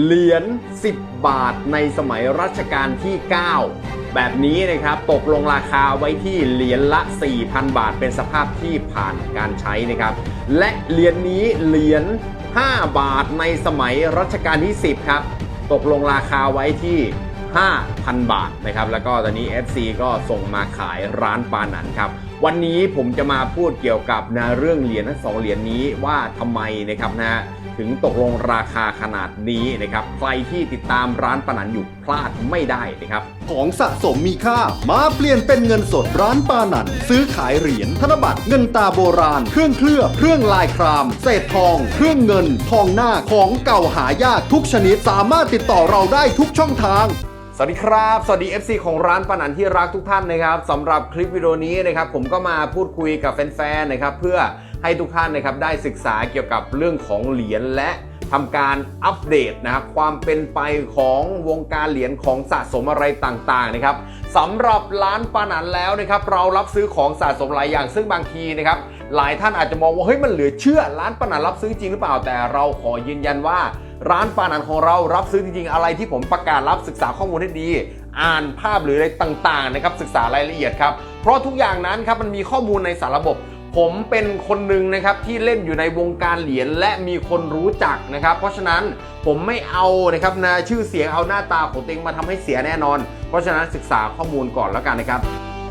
เหรียญ10 บาทในสมัยรัชกาลที่ 9 แบบนี้นะครับตกลงราคาไว้ที่เหรียญละ 4,000 บาท เป็นสภาพที่ผ่านการใช้นะครับ และเหรียญนี้เหรียญ5 บาทในสมัยรัชกาลที่ 10 ครับ ตกลงราคาไว้ที่ 5,000 บาทนะครับ แล้วก็ตอนนี้ FC ก็ส่งมาขายร้านปานันครับ วันนี้ผมจะมาพูดเกี่ยวกับนะเรื่องเหรียญทั้งสองเหรียญนี้ว่าทำไมนะครับนะถึงตกลงราคาขนาดนี้นะครับใครที่ติดตามร้านปานันอยู่พลาดไม่ได้นะครับ ของสะสมมีค่ามาเปลี่ยนเป็นเงินสดร้านปานันซื้อขายเหรียญธนบัตรเงินตาโบราณ เครื่องเคลือบเครื่องลายคราม เศษทอง เครื่องเงิน ทองหน้าของเก่าหายากทุกชนิด สามารถติดต่อเราได้ทุกช่องทาง สวัสดีครับ สวัสดี FC ของร้านปานันที่รักทุกท่านนะครับสำหรับคลิปวิดีโอนี้นะครับผมก็มาพูดคุยกับแฟนๆนะครับเพื่อให้ทุกท่านนะครับได้ศึกษาเกี่ยวกับเรื่องของเหรียญและทำการอัปเดตนะครับความเป็นไปของวงการเหรียญของสะสมอะไรต่างๆนะครับสำหรับร้านปานันแล้วนะครับเรารับซื้อของสะสมหลายอย่าง ซึ่งบางทีนะครับหลายท่านอาจจะมองว่าเฮ้ยมันเหลือเชื่อร้านปานันรับซื้อจริงหรือเปล่าแต่เราขอยืนยันว่า ร้านปานันของเรารับซื้อจริงๆ อะไรที่ผมประกาศรับศึกษาข้อมูลให้ดี อ่านภาพหรืออะไรต่างๆนะครับศึกษารายละเอียดครับ เพราะทุกอย่างนั้นครับมันมีข้อมูลในสารระบบ ผมเป็นคนหนึ่งนะครับที่เล่นอยู่ในวงการเหรียญและมีคนรู้จักนะครับ เพราะฉะนั้นผมไม่เอานะครับนะชื่อเสียงเอาหน้าตาของตัวเองมาทำให้เสียแน่นอน เพราะฉะนั้นศึกษาข้อมูลก่อนแล้วกันนะครับ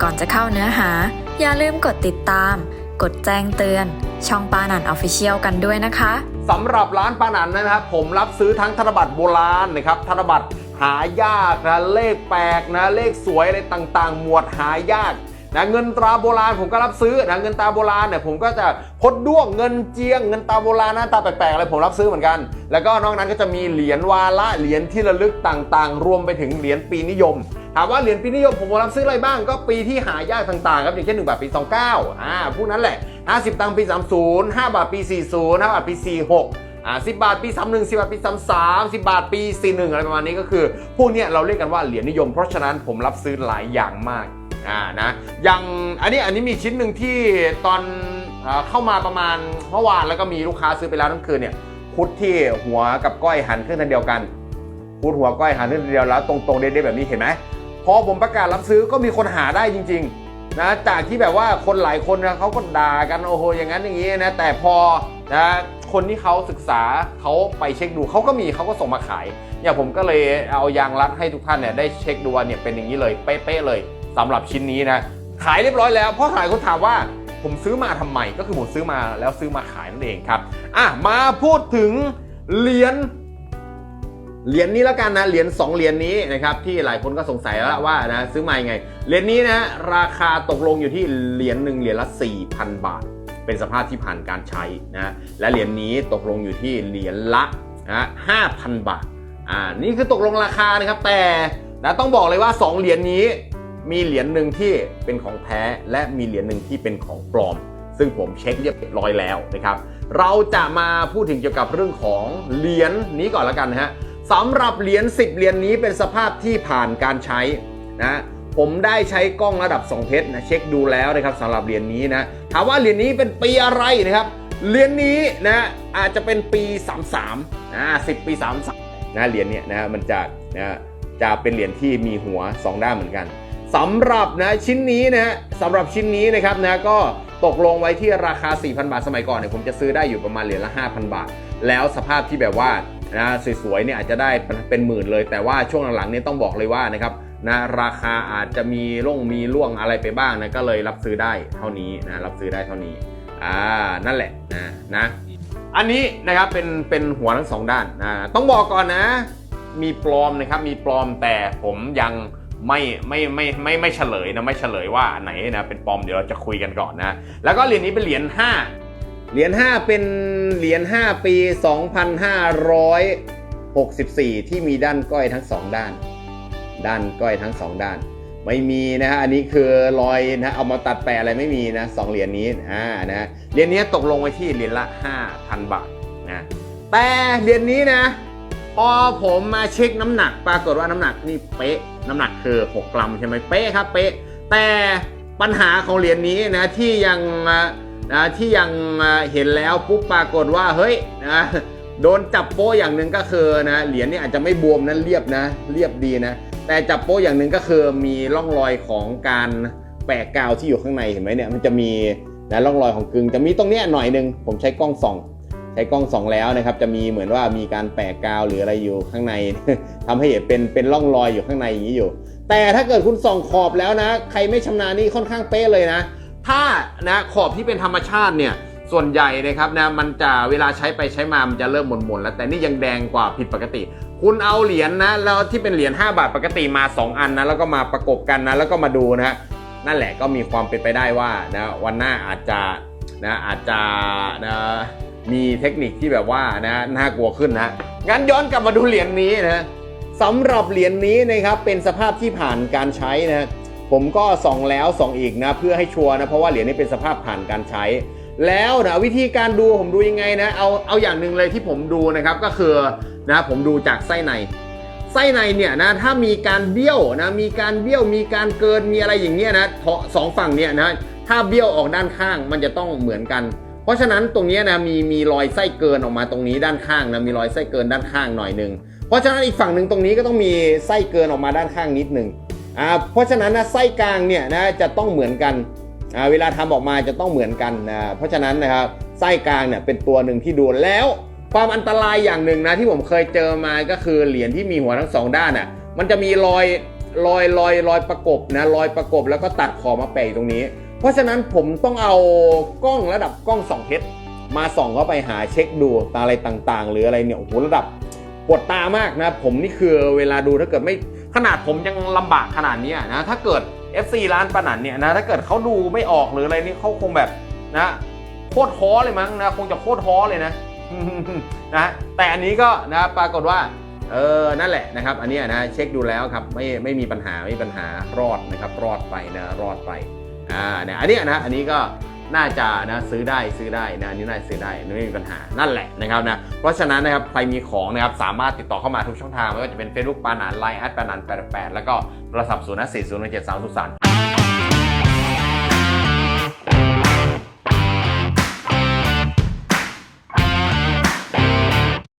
ก่อนจะเข้าเนื้อหา อย่าลืมกดติดตาม กดแจ้งเตือน ช่องปานันออฟฟิเชียลกันด้วยนะคะ สำหรับร้านปานันนะครับ ผมรับซื้อทั้งธนบัตรโบราณนะครับธนบัตรหายากนะเลขแปลกนะเลขสวยอะไรต่างๆ หมวดหายาก นะเงินตราโบราณผมก็รับซื้อนะเงินตราโบราณเนี่ยผมก็จะพดด้วงเงินเจียงเงินตราโบราณหน้าตาแปลกๆอะไรผมรับซื้อเหมือนกัน แล้วก็นอกนั้นก็จะมีเหรียญวาระเหรียญที่ระลึกต่างๆ รวมไปถึงเหรียญปีนิยมถามว่าเหรียญปีนิยมผมรับซื้ออะไรบ้างก็ปีที่หายากต่างๆครับอย่างเช่น1บาทปี 29อ่าพวกนั้นแหละ 50 ตังค์ปี 30 5 บาทปี 40 5 บาทปี 46อ่า10บาทปี 31 10 บาทปี 33 10 บาทปี 41 อะไรประมาณนี้ก็คือ พวกเนี้ยเราเรียกกันว่าเหรียญนิยม เพราะฉะนั้นผมรับซื้อหลายอย่างมาก อ่านะอย่างอันนี้อันนี้มีชิ้นหนึ่งที่ตอนเอ่อเข้ามาประมาณเมื่อวานแล้วก็มีลูกค้าซื้อไปแล้วทั้งคืนเนี่ยพุทที่หัวกับก้อยหันขึ้นทันเดียวกันพูดหัวก้อยหันขึ้นทีเดียวแล้ว ตรงๆเด็ดๆแบบนี้เห็นไหมพอผมประกาศรับซื้อก็มีคนหาได้จริง ๆ นะจากที่แบบว่าคนหลายคนนะเขาก็ด่ากันโอ้โหอย่างนั้นอย่างนี้นะแต่พอนะคนที่เขาศึกษาเขาไปเช็คดูเขาก็มีเขาก็ส่งมาขาย เนี่ยผมก็เลยเอายางรัดให้ทุกท่านเนี่ยได้เช็คดูว่าเนี่ยเป็นอย่างนี้เลยเป๊ะๆเลย สำหรับชิ้นนี้นะขายเรียบร้อยแล้วเพราะหลายคนถามว่าผมซื้อมาทำไมก็คือผมซื้อมาแล้วซื้อมาขายนั่นเองครับอะมาพูดถึงเหรียญเหรียญนี้แล้วกันนะเหรียญ2เหรียญนี้นะครับที่หลายคนก็สงสัยแล้วว่านะซื้อมายังไงเหรียญนี้นะราคาตกลงอยู่ที่เหรียญหนึ่งเหรียญละ 4,000 บาท เป็นสภาพที่ผ่านการใช้นะและเหรียญนี้ตกลงอยู่ที่เหรียญละนะ5,000 บาทอ่านี่คือตกลงราคานะครับแต่นะต้องบอกเลยว่า 2 เหรียญนี้ มีเหรียญหนึ่งที่เป็นของแท้ และมีเหรียญหนึ่งที่เป็นของปลอม ซึ่งผมเช็คเรียบร้อยแล้วนะครับ เราจะมาพูดถึงเกี่ยวกับเรื่องของเหรียญนี้ก่อนล้วกันนะฮะสำหรับเหรียญ10 เหรียญนี้เป็นสภาพที่ผ่านการใช้นะผมได้ใช้กล้องระดับ2เพชรนะเช็คดูแล้วนะครับสำหรับเหรียญนี้นะถามว่าเหรียญนี้เป็นปีอะไรนะครับเหรียญนี้นะอาจจะเป็นปี 33นะ10 ปี 33นะเหรียญเนี้ยนะมันจะนะจะเป็นเหรียญที่มีหัว 2 ด้านเหมือนกัน สำหรับนะชิ้นนี้นะสำหรับชิ้นนี้นะครับนะก็ตกลงไว้ที่ราคา 4,000 บาทสมัยก่อนเนี่ยผมจะซื้อได้อยู่ประมาณเหรียญละ 5,000 บาท แล้วสภาพที่แบบว่านะสวยๆเนี่ยอาจจะได้เป็นหมื่นเลย แต่ว่าช่วงหลังๆเนี่ยต้องบอกเลยว่านะครับนะราคาอาจจะมีล่งมีล่วงอะไรไปบ้างนะก็เลยรับซื้อได้เท่านี้นะรับซื้อได้เท่านี้อ่านั่นแหละนะนะอันนี้นะครับเป็นเป็นหัวทั้งสองด้านนะต้องบอกก่อนนะ มีปลอมนะครับมีปลอมแต่ผมยัง ไม่ไม่ไม่ไม่ไม่เฉลยนะไม่เฉลยว่าไหนนะเป็นปลอมเดี๋ยวเราจะคุยกันก่อนนะ แล้วก็เหรียญนี้เป็นเหรียญ5เหรียญ5เป็นเหรียญ5ปี 2564 ที่มีด้านก้อยทั้งสองด้าน ด้านก้อยทั้งสองด้าน ไม่มีนะฮะอันนี้คือรอยนะเอามาตัดแปะอะไรไม่มีนะสองเหรียญนี้อ่านะเหรียญนี้ตกลงไว้ที่เหรียญละ 5,000 บาทนะแต่เหรียญนี้นะพอผมมาเช็คน้ำหนัก ปรากฏว่าน้ำหนักนี่เป๊ะ น้ำหนักคือ 6 กรัมใช่ไหมเป๊ะครับเป๊ะแต่ปัญหาของเหรียญนี้นะที่ยังนะที่ยังเห็นแล้วปุ๊บปรากฏว่าเฮ้ยนะโดนจับโป้อย่างหนึ่งก็คือนะเหรียญนี่อาจจะไม่บวมนะเรียบนะเรียบดีนะแต่จับโป้อย่างหนึ่งก็คือมีร่องรอยของการแปะกาวที่อยู่ข้างในเห็นไหมเนี่ยมันจะมีนะร่องรอยของกึ่งจะมีตรงเนี้ยหน่อยหนึ่งผมใช้กล้องส่อง ใช้กล้องส่องแล้วนะครับ จะมีเหมือนว่ามีการแปะกาวหรืออะไรอยู่ข้างในทำให้เห็นเป็นเป็นร่องรอยอยู่ข้างในอย่างนี้อยู่ แต่ถ้าเกิดคุณส่องขอบแล้วนะ ใครไม่ชำนาญนี่ค่อนข้างเป๊ะเลยนะ ถ้านะขอบที่เป็นธรรมชาติเนี่ยส่วนใหญ่นะครับนะมันจะเวลาใช้ไปใช้มามันจะเริ่มหม่นๆแล้วแต่นี่ยังแดงกว่าผิดปกติ คุณเอาเหรียญนะแล้วที่เป็นเหรียญ5บาทปกติมา 2 อันนะแล้วก็มาประกบกันนะแล้วก็มาดูนะนั่นแหละก็มีความเป็นไปได้ว่านะวันหน้าอาจจะนะอาจจะนะ มีเทคนิคที่แบบว่านะน่ากลัวขึ้นนะงั้นย้อนกลับมาดูเหรียญนี้นะสำหรับเหรียญนี้นะครับเป็นสภาพที่ผ่านการใช้นะผมก็ส่องแล้วส่องอีกนะเพื่อให้ชัวร์นะเพราะว่าเหรียญนี้เป็นสภาพผ่านการใช้ แล้วนะวิธีการดูผมดูยังไงนะเอาเอาอย่างหนึ่งเลยที่ผมดูนะครับก็คือนะผมดูจากไส้ในไส้ในเนี่ยนะถ้ามีการเบี้ยวนะมีการเบี้ยวมีการเกินมีอะไรอย่างเงี้ยนะสองฝั่งเนี่ยนะถ้าเบี้ยวออกด้านข้างมันจะต้องเหมือนกัน เพราะฉะนั้นตรงนี้นะมีมีรอยไส้เกินออกมาตรงนี้ด้านข้างนะมีรอยไส้เกินด้านข้างหน่อยหนึ่งเพราะฉะนั้นอีกฝั่งหนึ่งตรงนี้ก็ต้องมีไส้เกินออกมาด้านข้างนิดหนึ่งอ่าเพราะฉะนั้นนะไส้กลางเนี่ยนะจะต้องเหมือนกันอ่าเวลาทำออกมาจะต้องเหมือนกันนะเพราะฉะนั้นนะครับไส้กลางเนี่ยเป็นตัวหนึ่งที่ดูแล้วความอันตรายอย่างหนึ่งนะที่ผมเคยเจอมาก็คือเหรียญที่มีหัวทั้งสองด้านอะมันจะมีรอยรอยรอยรอยประกบนะรอยประกบแล้วก็ตัดขอบมาแปะอยู่ตรงนี้ เพราะฉะนั้นผมต้องเอากล้องระดับกล้องสองเพชรมาส่องเข้าไปหาเช็คดูตาอะไรต่างๆ หรืออะไรเนี่ยโอ้โหระดับปวดตามากนะผมนี่คือเวลาดูถ้าเกิดไม่ขนาดผมยังลำบากขนาดนี้นะถ้าเกิด FC ร้านปนันเนี่ยนะถ้าเกิดเขาดูไม่ออกหรืออะไรนี่เขาคงแบบนะโคตรท้อเลยมั้งนะคงจะโคตรท้อเลยนะนะแต่อันนี้ก็นะปรากฏว่าเออนั่นแหละนะครับ อันนี้นะเช็คดูแล้วครับไม่ไม่มีปัญหาไม่มีปัญหารอดนะครับ รอดไปนะรอดไป อ่าเนี่ยอันนี้นะอันนี้ก็น่าจะนะซื้อได้ซื้อได้นะอันนี้น่าซื้อได้ไม่มีปัญหานั่นแหละนะครับนะเพราะฉะนั้นนะครับใครมีของนะครับสามารถติดต่อเข้ามาทุกช่องทางไม่ว่าจะเป็น Facebook ปานันไลน์แอดปานันแปดแล้วก็โทรศัพท์0 5 4 0 1 7 3 0 3